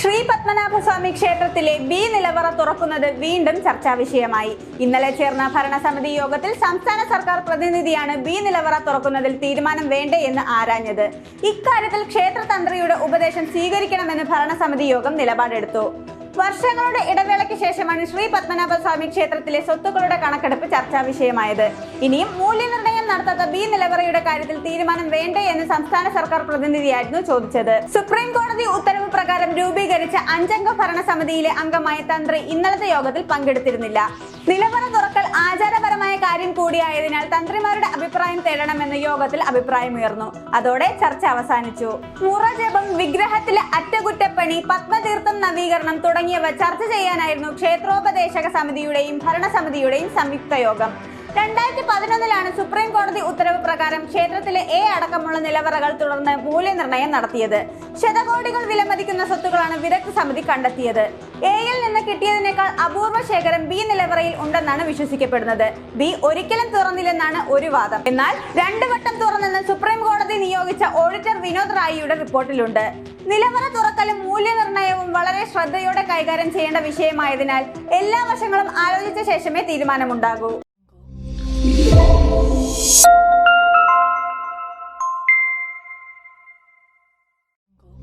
ശ്രീ പത്മനാഭസ്വാമി ക്ഷേത്രത്തിലെ ബി നിലവറ തുറക്കുന്നത് വീണ്ടും ചർച്ചാ വിഷയമായി. ഇന്നലെ ചേർന്ന ഭരണസമിതി യോഗത്തിൽ സംസ്ഥാന സർക്കാർ പ്രതിനിധിയാണ് ബി നിലവറ തുറക്കുന്നതിൽ തീരുമാനം വേണ്ടേ എന്ന് ആരാഞ്ഞത്. ഇക്കാര്യത്തിൽ ക്ഷേത്രതന്ത്രിയുടെ ഉപദേശം സ്വീകരിക്കണമെന്ന് ഭരണസമിതി യോഗം നിലപാടെടുത്തു. വർഷങ്ങളുടെ ഇടവേളയ്ക്ക് ശേഷമാണ് ശ്രീ പത്മനാഭസ്വാമി ക്ഷേത്രത്തിലെ സ്വത്തുക്കളുടെ കണക്കെടുപ്പ് ചർച്ചാ വിഷയമായത്. ഇനിയും മൂല്യനിർണയം നടത്താത്ത ബി നിലവറയുടെ കാര്യത്തിൽ തീരുമാനം വേണ്ടേ എന്ന് സംസ്ഥാന സർക്കാർ പ്രതിനിധിയായിരുന്നു ചോദിച്ചത്. സുപ്രീം കോടതി ഉത്തരവ് പ്രകാരം രൂപീകരിച്ച അഞ്ചംഗ ഭരണസമിതിയിലെ അംഗമായ തന്ത്രി ഇന്നലത്തെ യോഗത്തിൽ പങ്കെടുത്തിരുന്നില്ല. നിലവറ തുറക്കൽ ആചാരപരമായ കാര്യം കൂടിയായതിനാൽ തന്ത്രിമാരുടെ അഭിപ്രായം തേടണമെന്ന് യോഗത്തിൽ അഭിപ്രായമുയർന്നു. അതോടെ ചർച്ച അവസാനിച്ചു. മുറജപം വിഗ്രഹത്തിലെ അറ്റകുറ്റപ്പണി പത്മതീർത്ഥം നവീകരണം തുടങ്ങിയവ ചർച്ച ചെയ്യാനായിരുന്നു ക്ഷേത്രോപദേശക സമിതിയുടെയും ഭരണസമിതിയുടെയും സംയുക്ത യോഗം. രണ്ടായിരത്തി പതിനൊന്നിലാണ് സുപ്രീം കോടതി ഉത്തരവ് പ്രകാരം ക്ഷേത്രത്തിലെ എ അടക്കമുള്ള നിലവറകൾ തുടർന്ന് മൂല്യനിർണയം നടത്തിയത്. ശതകോടികൾ വിലമതിക്കുന്ന സ്വത്തുക്കളാണ് വിദഗ്ധ സമിതി കണ്ടെത്തിയത്. എയിൽ നിന്ന് കിട്ടിയതിനേക്കാൾ അപൂർവ ശേഖരം ബി നിലവറയിൽ ഉണ്ടെന്നാണ് വിശ്വസിക്കപ്പെടുന്നത്. ബി ഒരിക്കലും തുറന്നില്ലെന്നാണ് ഒരു വാദം. എന്നാൽ രണ്ടു വട്ടം തുറന്നെന്ന് സുപ്രീം കോടതി നിയോഗിച്ച ഓഡിറ്റർ വിനോദ് റായിയുടെ റിപ്പോർട്ടിലുണ്ട്. നിലവറ തുറക്കലും മൂല്യനിർണയവും വളരെ ശ്രദ്ധയോടെ കൈകാര്യം ചെയ്യേണ്ട വിഷയമായതിനാൽ എല്ലാ വശങ്ങളും ആലോചിച്ച ശേഷമേ തീരുമാനമുണ്ടാകൂ.